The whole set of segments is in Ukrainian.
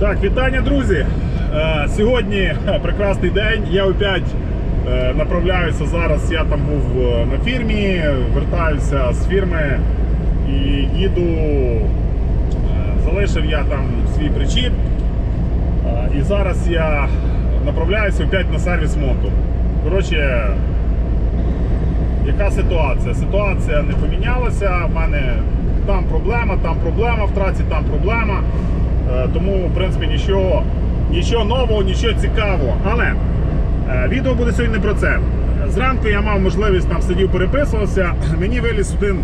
Так, вітання, друзі. Е, Сьогодні прекрасний день. Я опять е, направляюся зараз. Я там був е, на фірмі, вертаюся з фірми і їду. Залишив я там свій причіп. І зараз я направляюся опять на сервіс моту. Коротше, яка ситуація? Ситуація не помінялася. У мене там проблема, там проблема в траці, там проблема. Е, Тому, в принципі, нічого, нічого нового, нічого цікавого. Але е, відео буде сьогодні не про це. Зранку я мав можливість там сидів, переписувався. Мені виліз один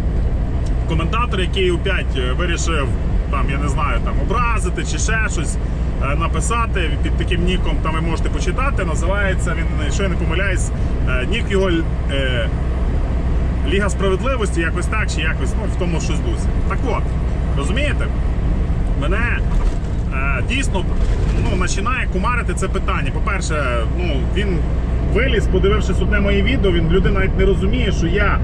коментатор, який опять е, вирішив там, я не знаю, там образити чи ще щось написати під таким ніком. Там ви можете почитати. Називається він, якщо я не помиляюсь, нік його Ліга справедливості, якось так, чи якось ну, в тому щось дусі. Так от, розумієте? Мене дійсно ну, починає кумарити це питання. По-перше, ну, він виліз, подивившись одне моє відео, він людина навіть не розуміє, що я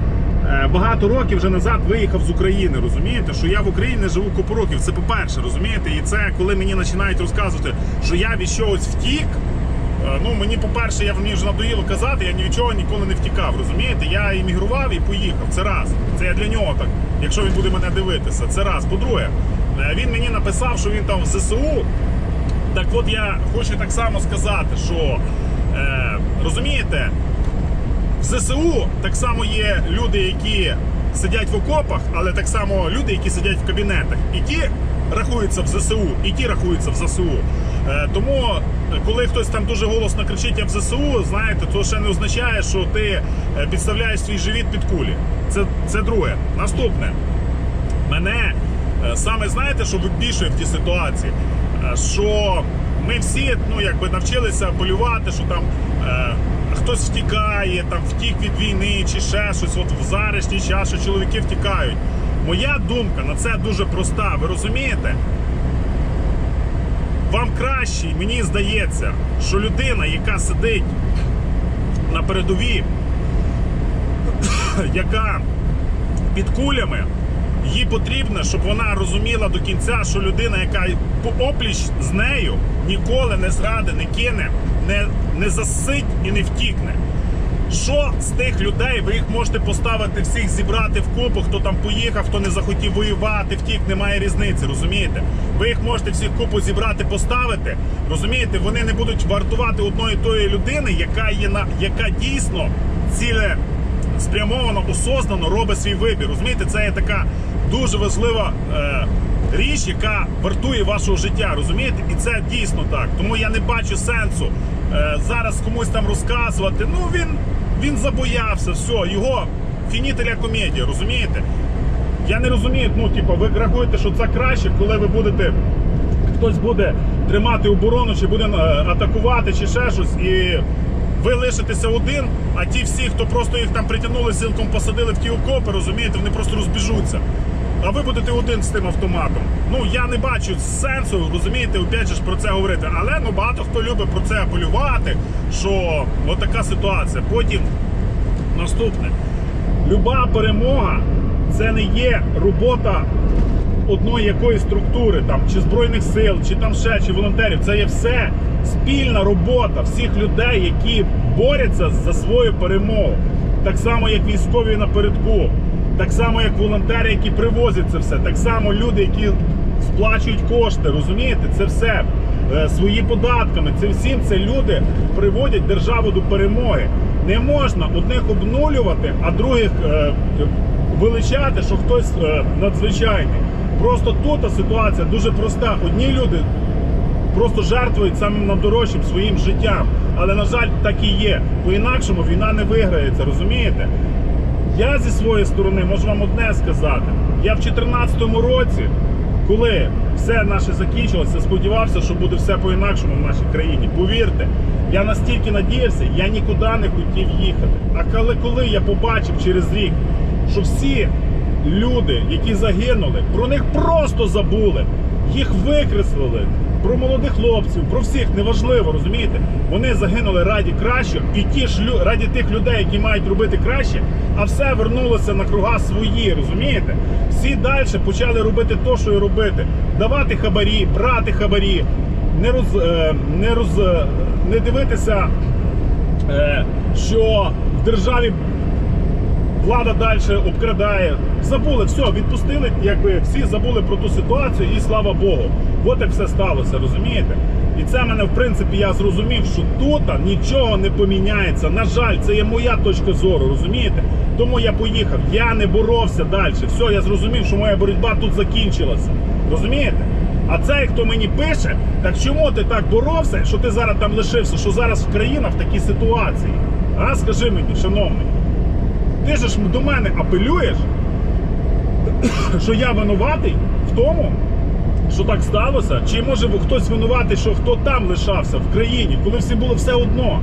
е, багато років вже назад виїхав з України. Розумієте, що я в Україні живу купу років. Це по-перше, розумієте? І це коли мені починають розказувати, що я від чогось втік. Е, Ну, мені, по-перше, я мені вже надоїло казати, я ні від чого ніколи не втікав. Розумієте? Я іммігрував і поїхав. Це раз. Це я для нього так, якщо він буде мене дивитися. Це раз. По-друге, е, він мені написав, що він там в ЗСУ. Так от я хочу так само сказати, що е, розумієте, в ЗСУ так само є люди, які сидять в окопах, але так само люди, які сидять в кабінетах. І ті рахуються в ЗСУ, і ті рахуються в ЗСУ. Е, тому, е, коли хтось там дуже голосно кричить я в ЗСУ, знаєте, то ще не означає, що ти е, підставляєш свій живіт під кулі. Це, це друге. Наступне. Мене е, саме знаєте, що вибішує в тій ситуації, Е, що ми всі ну, якби навчилися полювати, що там е, хтось втікає, там втік від війни чи ще щось. От в зарішній час, що чоловіки втікають. Моя думка на це дуже проста. Ви розумієте? Вам краще, мені здається, що людина, яка сидить на передовій, яка під кулями, їй потрібно, щоб вона розуміла до кінця, що людина, яка по опліч з нею ніколи не зради, не кине, не, не засить і не втікне. Що з тих людей ви їх можете поставити всіх зібрати в купу, хто там поїхав, хто не захотів воювати, втік, немає різниці, розумієте? Ви їх можете всіх купу зібрати, поставити. Розумієте, вони не будуть вартувати одної тої людини, яка є на яка дійсно ціле спрямовано, осознано робить свій вибір. Розумієте, це є така дуже важлива е, річ, яка вартує вашого життя. Розумієте? І це дійсно так. Тому я не бачу сенсу е, зараз комусь там розказувати. Ну він, він забоявся, все, його фінітеля комедія, розумієте? Я не розумію, ну, типу, ви рахуєте, що це краще, коли ви будете. Хтось буде тримати оборону, чи буде е, атакувати, чи ще щось, і ви лишитеся один, а ті всі, хто просто їх там притягнули, силком посадили в ті окопи, розумієте, вони просто розбіжуться. А ви будете один з тим автоматом. Ну я не бачу сенсу, розумієте, опять же ж про це говорити. Але ну багато хто любить про це апелювати, що от така ситуація. Потім наступне. Люба перемога це не є робота одної якоїсь структури, там чи збройних сил, чи там ще, чи волонтерів. Це є все спільна робота всіх людей, які борються за свою перемогу. Так само, як військові напередку, так само, як волонтери, які привозять це все, так само люди, які сплачують кошти, розумієте, це все е, свої податками. Це всім це люди приводять державу до перемоги. Не можна одних обнулювати, а других е, величати, що хтось е, надзвичайний. Просто тут ситуація дуже проста. Одні люди просто жертвують самим найдорожчим своїм життям. Але, на жаль, так і є. По-інакшому війна не виграється, розумієте? Я зі своєї сторони можу вам одне сказати. Я в 2014 році, коли все наше закінчилося, сподівався, що буде все по-інакшому в нашій країні. Повірте, я настільки надіявся, я нікуди не хотів їхати. А коли, коли я побачив через рік, що всі люди, які загинули, про них просто забули, їх викреслили. Про молодих хлопців, про всіх неважливо, розумієте? Вони загинули раді кращого, і ті ж лю- раді тих людей, які мають робити краще, а все вернулося на круга свої, розумієте? Всі далі почали робити те, що і робити: давати хабарі, брати хабарі, не роз, е, не роз, е, не дивитися, е, що в державі влада далі обкрадає. Забули, все, відпустили, якби всі забули про ту ситуацію, і слава Богу. От як все сталося, розумієте? І це мене, в принципі, я зрозумів, що тут нічого не поміняється. На жаль, це є моя точка зору, розумієте? Тому я поїхав. Я не боровся далі. Все, я зрозумів, що моя боротьба тут закінчилася. Розумієте? А цей, хто мені пише, так чому ти так боровся, що ти зараз там лишився, що зараз країна в такій ситуації? А скажи мені, шановний. Ти ж до мене апелюєш, що я винуватий в тому, що так сталося? Чи може хтось винуватий, що хто там лишався в країні, коли всі було все одно?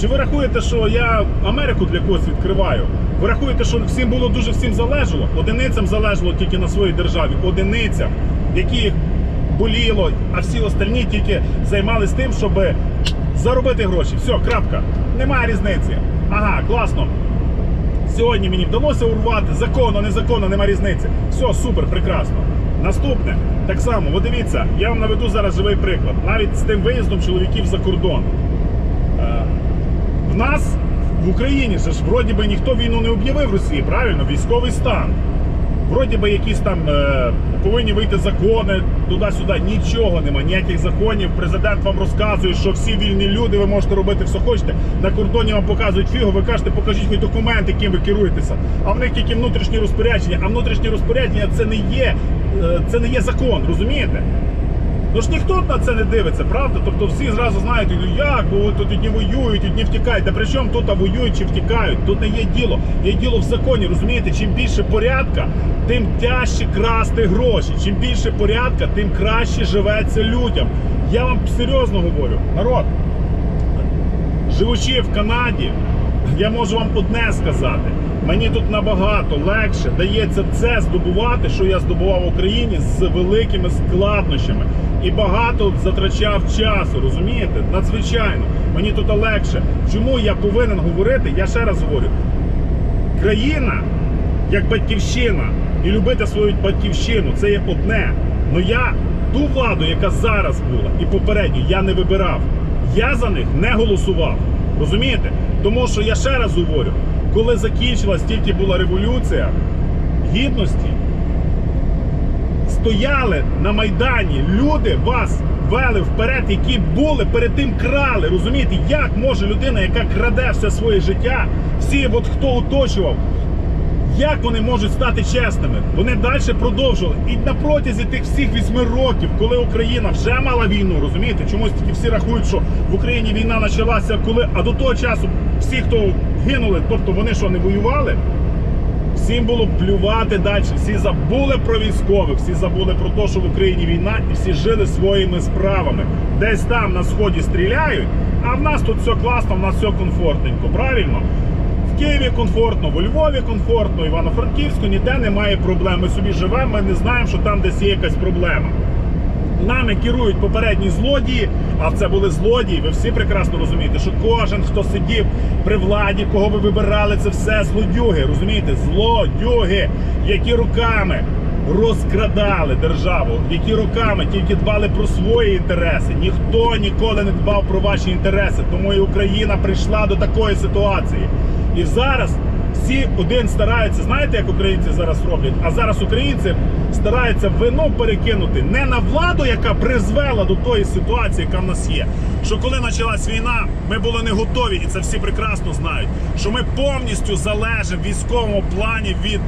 Чи ви рахуєте, що я Америку для когось відкриваю? Ви рахуєте, що всім було дуже всім залежало? Одиницям залежало тільки на своїй державі, одиницям, яких боліло, а всі остальні тільки займалися тим, щоб заробити гроші. Все, крапка. Немає різниці. Ага, класно. Сьогодні мені вдалося урвати законно, незаконно, нема різниці. Все, супер, прекрасно. Наступне, так само, от дивіться, я вам наведу зараз живий приклад. Навіть з тим виїздом чоловіків за кордон. Е, в нас в Україні ж вроді би ніхто війну не об'явив Росії, правильно? Військовий стан. Вроді би якісь там е, повинні вийти закони туди-сюди. Нічого нема, ніяких законів. Президент вам розказує, що всі вільні люди, ви можете робити все хочете. На кордоні вам показують фігу, ви кажете, покажіть хоч документ, яким ви керуєтеся. А в них тільки внутрішні розпорядження. А внутрішні розпорядження це не є, е, це не є закон, розумієте? Ну ж ніхто на це не дивиться, правда? Тобто всі зразу знають, ну як, бо тут одні воюють, одні втікають. Та при чому тут воюють чи втікають? Тут не є діло. Є діло в законі, розумієте? Чим більше порядка, тим тяжче красти гроші. Чим більше порядка, тим краще живеться людям. Я вам серйозно говорю, народ, живучи в Канаді, я можу вам одне сказати. Мені тут набагато легше дається це здобувати, що я здобував в Україні з великими складнощами. І багато затрачав часу, розумієте? Надзвичайно. Мені тут легше. Чому я повинен говорити? Я ще раз говорю: країна як батьківщина і любити свою батьківщину це є одне. Но я ту владу, яка зараз була, і попередню, я не вибирав. Я за них не голосував. Розумієте? Тому що я ще раз говорю, коли закінчилась тільки була революція гідності, стояли на Майдані, люди вас вели вперед, які були перед тим крали. Розумієте, як може людина, яка краде все своє життя, всі, от хто оточував, як вони можуть стати чесними? Вони далі продовжували. І на протязі тих всіх вісьми років, коли Україна вже мала війну, розумієте, чомусь тільки всі рахують, що в Україні війна почалася коли, а до того часу всі, хто гинули, тобто вони що не воювали. Всім було плювати далі. Всі забули про військових, всі забули про те, що в Україні війна, і всі жили своїми справами. Десь там на сході стріляють, а в нас тут все класно, в нас все комфортненько. Правильно? В Києві комфортно, у Львові комфортно, Івано-Франківську ніде немає проблем. Ми собі живемо, ми не знаємо, що там десь є якась проблема. Нами керують попередні злодії, а це були злодії. Ви всі прекрасно розумієте, що кожен, хто сидів при владі, кого ви вибирали, це все злодюги. Розумієте? Злодюги, які руками розкрадали державу, які роками тільки дбали про свої інтереси. Ніхто ніколи не дбав про ваші інтереси. Тому і Україна прийшла до такої ситуації. І зараз всі один стараються, знаєте, як українці зараз роблять? А зараз українці стараються вину перекинути не на владу, яка призвела до тої ситуації, яка в нас є. Що коли почалась війна, ми були не готові, і це всі прекрасно знають. Що ми повністю залежимо в військовому плані від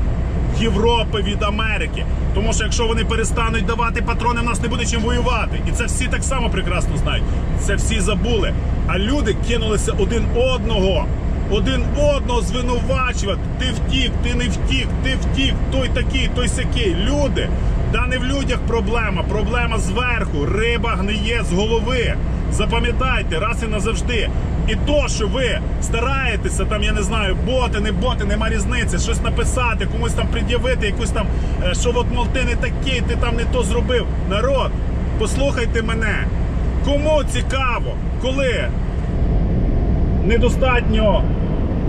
Європи, від Америки. Тому що якщо вони перестануть давати патрони, в нас не буде чим воювати. І це всі так само прекрасно знають. Це всі забули. А люди кинулися один одного. Один одного звинувачувати. Ти втік, ти не втік, ти втік, той такий, той сякий. Люди. Та не в людях проблема. Проблема зверху. Риба гниє з голови. Запам'ятайте раз і назавжди. І то, що ви стараєтеся, там, я не знаю, боти, не боти, нема різниці, щось написати, комусь там пред'явити, якусь там, е, що от мол, ти не такий, ти там не то зробив. Народ, послухайте мене. Кому цікаво, коли недостатньо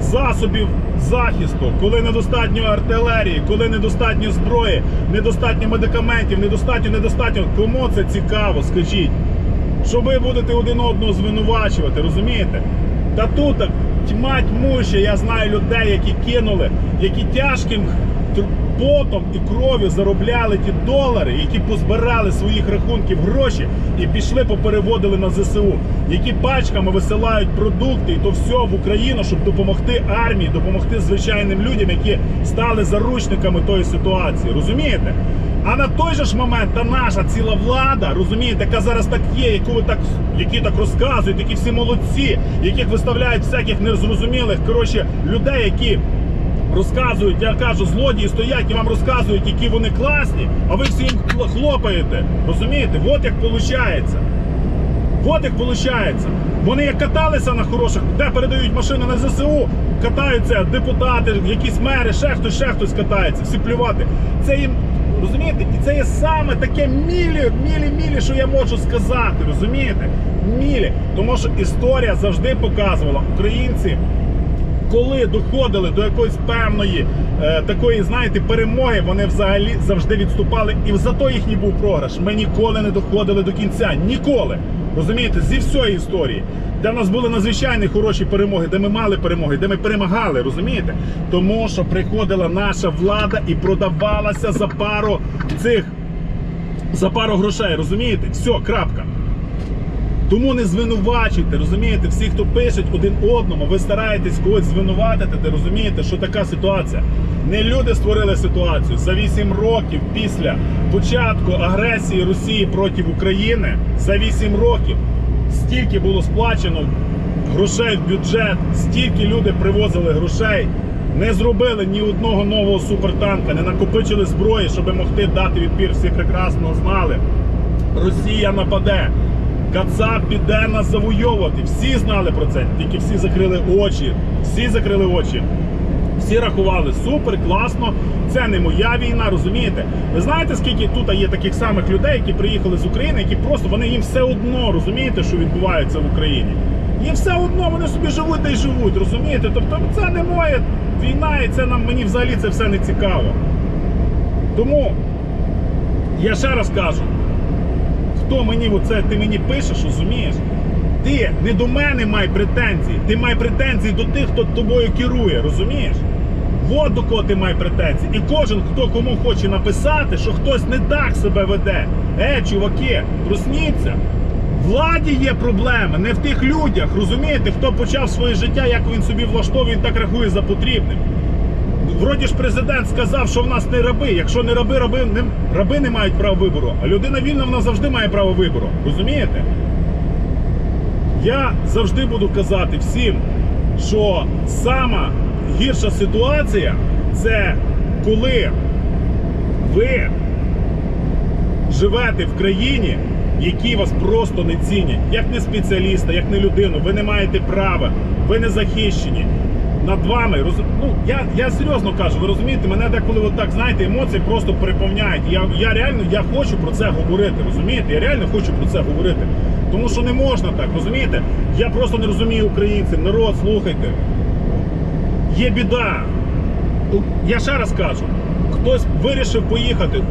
засобів захисту, коли недостатньо артилерії, коли недостатньо зброї, недостатньо медикаментів, недостатньо, недостатньо. Кому це цікаво, скажіть? що ви будете один одного звинувачувати, розумієте? Та тут тьма тьмуща, я знаю людей, які кинули, які тяжким потом і кров'ю заробляли ті долари, які позбирали своїх рахунків гроші і пішли попереводили на ЗСУ, які пачками висилають продукти, і то все в Україну, щоб допомогти армії, допомогти звичайним людям, які стали заручниками тої ситуації. Розумієте? А на той же ж момент та наша ціла влада, розумієте, яка зараз так є, яку ви так які так розказують, які всі молодці, яких виставляють всяких незрозумілих коротше людей, які розказують, я кажу, злодії стоять і вам розказують, які вони класні, а ви всі їм хлопаєте. Розумієте? От як виходить. От як виходить. Вони як каталися на хороших, де передають машини на ЗСУ, катаються депутати, якісь мери, ще хтось, ще хтось катається, всі плювати. Це їм. Розумієте? І це є саме таке мілі, мілі, мілі, що я можу сказати. Розумієте? Мілі. Тому що історія завжди показувала українці коли доходили до якоїсь певної е, такої, знаєте, перемоги, вони взагалі завжди відступали, і зато їхній був програш. Ми ніколи не доходили до кінця. Ніколи. Розумієте, зі всієї історії, де в нас були надзвичайно хороші перемоги, де ми мали перемоги, де ми перемагали, розумієте? Тому що приходила наша влада і продавалася за пару цих за пару грошей, розумієте? Все, крапка. Тому не звинувачуйте, розумієте, всі, хто пишуть один одному, ви стараєтесь когось звинуватити, ти розумієте, що така ситуація. Не люди створили ситуацію за 8 років після початку агресії Росії проти України. За 8 років стільки було сплачено грошей в бюджет, стільки люди привозили грошей. Не зробили ні одного нового супертанка, не накопичили зброї, щоб могти дати відпір. Всі прекрасно знали. Росія нападе. Кацап піде нас завойовувати. Всі знали про це, тільки всі закрили очі. Всі закрили очі. Всі рахували супер, класно. Це не моя війна, розумієте? Ви знаєте, скільки тут є таких самих людей, які приїхали з України, які просто вони їм все одно розумієте, що відбувається в Україні. Їм все одно вони собі живуть та й живуть, розумієте? Тобто це не моя війна, і це нам мені взагалі це все не цікаво. Тому я ще раз кажу хто мені оце, ти мені пишеш, розумієш? Ти не до мене май претензії, ти май претензії до тих, хто тобою керує, розумієш? От до кого ти май претензії. І кожен, хто кому хоче написати, що хтось не так себе веде. Е, чуваки, просніться. Владі є проблеми, не в тих людях, розумієте, хто почав своє життя, як він собі влаштовує, він так рахує за потрібним. Вроді ж президент сказав, що в нас не раби. Якщо не раби, раби не, раби не мають права вибору. А людина вільна вона завжди має право вибору. Розумієте? Я завжди буду казати всім, що сама гірша ситуація це коли ви живете в країні, які вас просто не цінять, як не спеціаліста, як не людину. Ви не маєте права, ви не захищені. Над вами роз... ну, я, я серйозно кажу, ви розумієте, мене деколи отак, знаєте, емоції просто переповняють. Я, я реально я хочу про це говорити, розумієте? Я реально хочу про це говорити. Тому що не можна так, розумієте? Я просто не розумію українців. Народ, слухайте. Є біда. Я ще раз кажу, хтось вирішив поїхати.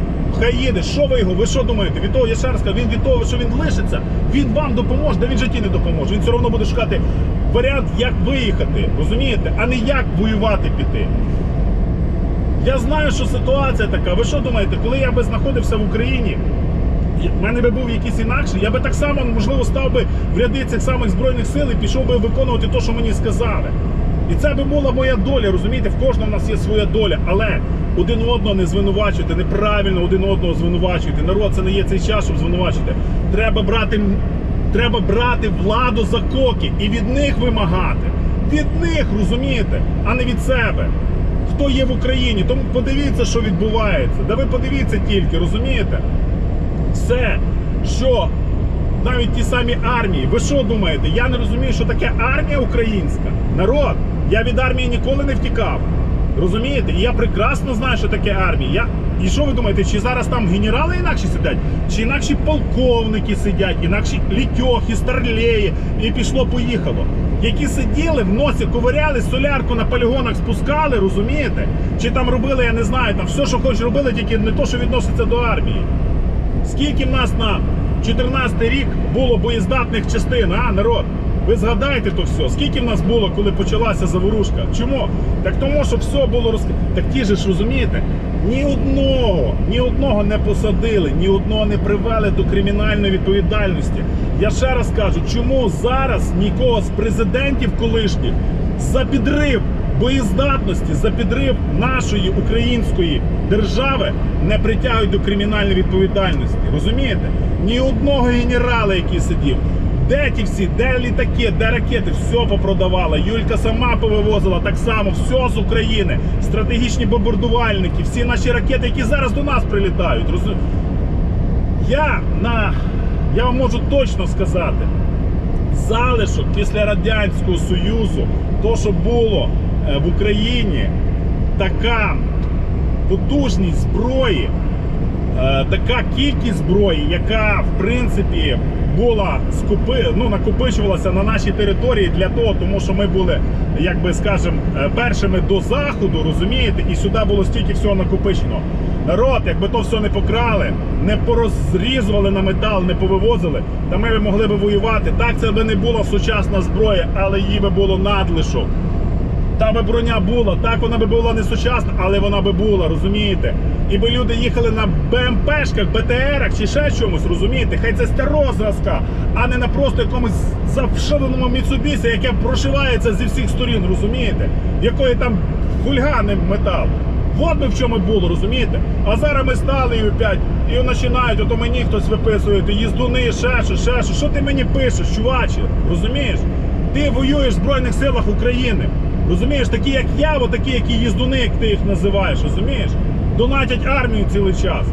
Хай їде, що ви його? Ви що думаєте? Від того, я ще він від того, що він лишиться, він вам допоможе, де він житті не допоможе. Він все одно буде шукати варіант, як виїхати, розумієте, а не як воювати піти. Я знаю, що ситуація така. Ви що думаєте, коли я би знаходився в Україні, в мене би був якийсь інакший, я би так само, можливо, став би в ряди цих самих збройних сил і пішов би виконувати те, що мені сказали. І це би була моя доля, розумієте, в кожного в нас є своя доля, але один одного не звинувачуйте, неправильно один одного звинувачуйте. Народ, це не є цей час, щоб звинувачити. Треба брати, треба брати владу за коки і від них вимагати. Від них, розумієте, а не від себе. Хто є в Україні, тому подивіться, що відбувається. Да ви подивіться тільки, розумієте? все, що навіть ті самі армії. Ви що думаєте? Я не розумію, що таке армія українська. Народ, я від армії ніколи не втікав. Розумієте? І я прекрасно знаю, що таке армія. Я... І що ви думаєте, чи зараз там генерали інакші сидять, чи інакші полковники сидять, інакші літьохи, старлеї, і пішло-поїхало. Які сиділи в носі, ковиряли, солярку на полігонах спускали, розумієте? Чи там робили, я не знаю, там все, що хоч робили, тільки не то, що відноситься до армії. Скільки в нас на 14 рік було боєздатних частин, а народ? Ви згадайте то все. Скільки в нас було, коли почалася заворушка? Чому? Так тому, що все було роз... Так ті же ж розумієте, ні одного, ні одного не посадили, ні одного не привели до кримінальної відповідальності. Я ще раз кажу, чому зараз нікого з президентів колишніх за підрив боєздатності, за підрив нашої української держави не притягують до кримінальної відповідальності. Розумієте? Ні одного генерала, який сидів. Де ті всі, де літаки, де ракети, все попродавала. Юлька сама повивозила так само, все з України. Стратегічні бомбардувальники, всі наші ракети, які зараз до нас прилітають. Я на я вам можу точно сказати, залишок після Радянського Союзу, то, що було е, в Україні, така потужність зброї, така кількість зброї, яка в принципі була скупи, ну, накопичувалася на нашій території для того, тому що ми були, як би скажем, е, першими до заходу, розумієте, і сюди було стільки всього накопичено. Народ, якби то все не покрали, не порозрізували на метал, не повивозили, то ми б могли б воювати. Так, це би не була сучасна зброя, але її би було надлишок. Та би броня була, так вона би була не сучасна, але вона би була, розумієте? І би люди їхали на БМПшках, БТРах чи ще чомусь, розумієте? Хай це старого зразка, а не на просто якомусь завшиваному Міцубісі, яке прошивається зі всіх сторін, розумієте? Якої там хульгани метал. От би в чому було, розумієте? А зараз ми стали і опять, і починають, ото мені хтось виписує, ти їздуни, ще що, ще що. Що ти мені пишеш, чуваче? Розумієш? Ти воюєш в Збройних силах України. Розумієш, такі як я, такі, які їздуни, як ти їх називаєш, розумієш? Донатять армію цілий час.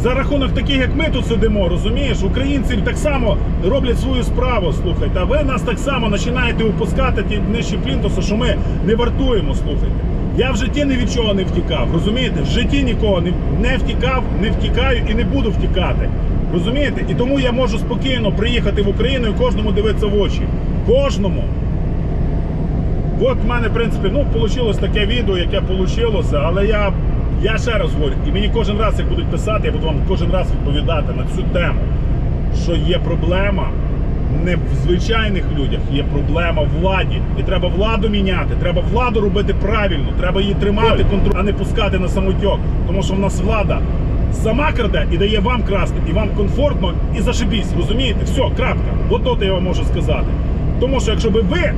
За рахунок таких, як ми тут сидимо, розумієш, українці так само роблять свою справу, слухайте. А ви нас так само починаєте упускати ті нижчі плінтуси, що ми не вартуємо, слухайте. Я в житті ні від чого не втікав, розумієте? В житті нікого не, не втікав, не втікаю і не буду втікати. Розумієте? І тому я можу спокійно приїхати в Україну і кожному дивитися в очі. Кожному. От в мене, в принципі, ну, вийшло таке відео, яке вийшло, але я, я ще раз говорю, і мені кожен раз, як будуть писати, я буду вам кожен раз відповідати на цю тему, що є проблема не в звичайних людях, є проблема в владі. І треба владу міняти, треба владу робити правильно, треба її тримати, контроль, а не пускати на самотьок. Тому що в нас влада сама краде і дає вам красти, і вам комфортно, і зашибісь, розумієте? Все, крапка. От то я вам можу сказати. Тому що якщо би ви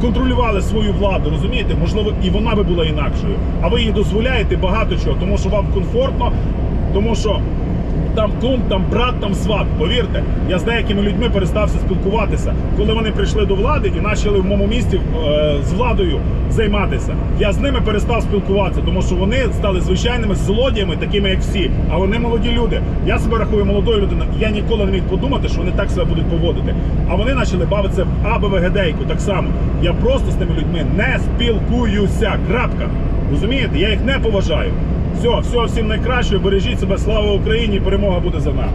контролювали свою владу, розумієте? Можливо, і вона би була інакшою. А ви їй дозволяєте багато чого, тому що вам комфортно, тому що там кум, там брат, там сват. Повірте, я з деякими людьми перестався спілкуватися, коли вони прийшли до влади і почали в моєму місті е, з владою займатися. Я з ними перестав спілкуватися, тому що вони стали звичайними злодіями, такими як всі. А вони молоді люди. Я себе рахую молодою людиною. Я ніколи не міг подумати, що вони так себе будуть поводити. А вони почали бавитися в АБВГДейку так само. Я просто з тими людьми не спілкуюся. Крапка. Розумієте? Я їх не поважаю. Все, все, всім найкращого, бережіть себе, слава Україні, перемога буде за нами.